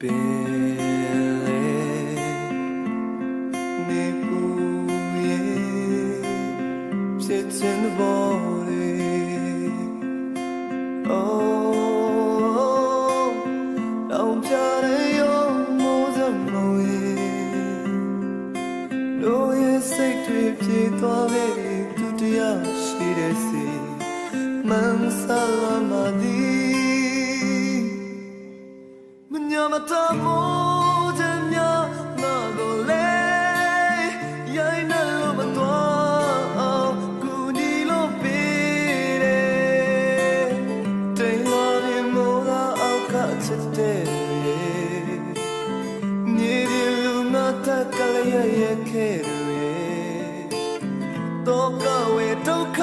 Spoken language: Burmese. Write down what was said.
ပင်လေနေပူရဲ့ဖြစ်တဲ့ဘောရီအိုးတောင်ချရရုံမိုးစမုံရဲ့တို့ရဲ့စိတ်တွေပြေသွားပြီသူတရားရှိတဲ့စီမန်ဆလာမဒီ ညာမတမိုးချင်ညာနာကိုလေရိုင်းနဲ့လို့မတော်အောင်ကူညီလို့ပေးတယ်တိမ်လာရင်မောကအောက်ကချစ်တယ်နေဒီလူမတကလည်းရခဲ့ရတော့ကဝေဒုက္ခ